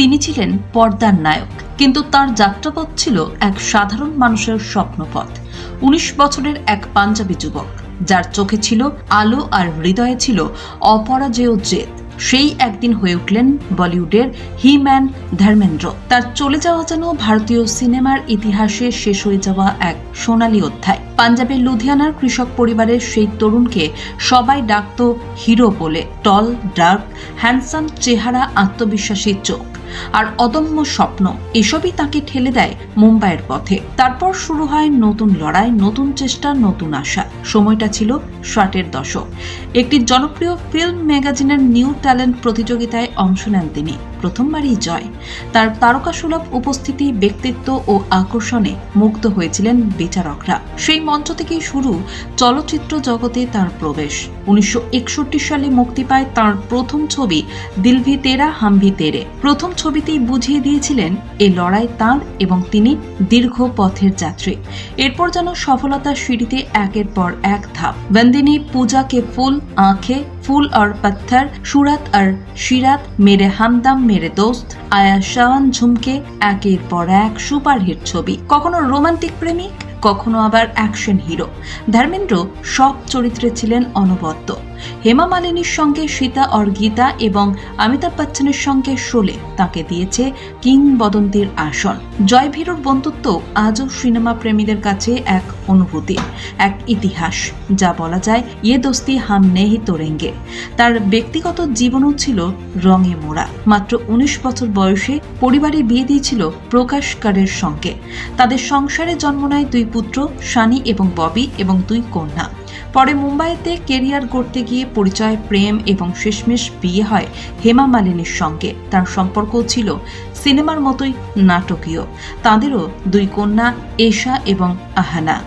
তিনি ছিলেন পর্দার নায়ক, কিন্তু তার যাত্রাপথ ছিল এক সাধারণ মানুষের স্বপ্নপথ। উনিশ বছরের এক পাঞ্জাবি যুবক, যার চোখে ছিল আলো আর হৃদয়ে ছিল অপরাজেয় জেদ। সেই একদিন হয়ে উঠলেন বলিউডের হি ম্যান ধর্মেন্দ্র। তার চলে যাওয়া যেন ভারতীয় সিনেমার ইতিহাসে শেষ হয়ে যাওয়া এক সোনালী অধ্যায়। পাঞ্জাবের লুধিয়ানার কৃষক পরিবারের সেই তরুণকে সবাই ডাকত হিরো বলে, টল, ডার্ক, হ্যান্ডসাম, চেহারা, আত্মবিশ্বাসী চোখ। আর অদম্য স্বপ্ন, এসবই তাকে ঠেলে দেয় মুম্বাইয়ের পথে। তারপর শুরু হয় নতুন লড়াই, নতুন চেষ্টা, নতুন আশা। সময়টা ছিল ষাটের দশক। একটি জনপ্রিয় ফিল্ম ম্যাগাজিনের নিউ ট্যালেন্ট প্রতিযোগিতায় অংশ নেন তিনি। প্রথমবারই জয়। তার তারকাসুলভ উপস্থিতি, ব্যক্তিত্ব ও আকর্ষণে মুগ্ধ হয়েছিলেন বিচারকরা। সেই মঞ্চ থেকেই শুরু চলচ্চিত্র জগতে তার প্রবেশ। উনিশশো একষট্টি সালে মুক্তি পায় তার প্রথম ছবি, দিলভি তেরা হামভি তেরে। প্রথম ছবিতেই বুঝিয়ে দিয়েছিলেন, এ লড়াই তাঁর এবং তিনি দীর্ঘ পথের যাত্রী। এরপর যেন সফলতার সিঁড়িতে একের পর এক ধাপ। বন্দিনী পূজা কে ফুল, আঁখে ফুল আর পত্থর, সুরাত আর সিরাত, মেরে হামদাম, মেরে দোস্ত, আয়া শাওয়ান ঝুমকে একের পর এক সুপারহিট ছবি। কখনো রোমান্টিক প্রেমিক, কখনো আবার অ্যাকশন হিরো। ধর্মেন্দ্র সব চরিত্রে ছিলেন অনবদ্য। হেমা মালিনীর সঙ্গে সীতা অর গীতা এবং অমিতাভ বচ্চনের সঙ্গে শোলে তাকে দিয়েছে কিংবদন্তির আসন। জয় ভীরুর বন্ধুত্ব আজও সিনেমা প্রেমীদের কাছে এক অনুভূতি, এক ইতিহাস, যা বলা যায় ইয়ে দোস্তি হাম নেহি তোরেঙ্গে তার ব্যক্তিগত জীবনও ছিল রঙে মোড়া। মাত্র উনিশ বছর বয়সে পরিবারে বিয়ে দিয়েছিল প্রকাশ কারের সঙ্গে। তাদের সংসারে জন্ম নেয় দুই পুত্র, সানি এবং ববি এবং দুই কন্যা। পরে মুম্বাইতে কেরিয়ার গড়তে গিয়ে পরিচয়, প্রেম এবং শেষমেশ বিয়ে হয় হেমা মালিনীর সঙ্গে। তার সম্পর্ক ছিল সিনেমার মতোই নাটকীয়। তাঁদেরও দুই কন্যা, এশা এবং আহানা।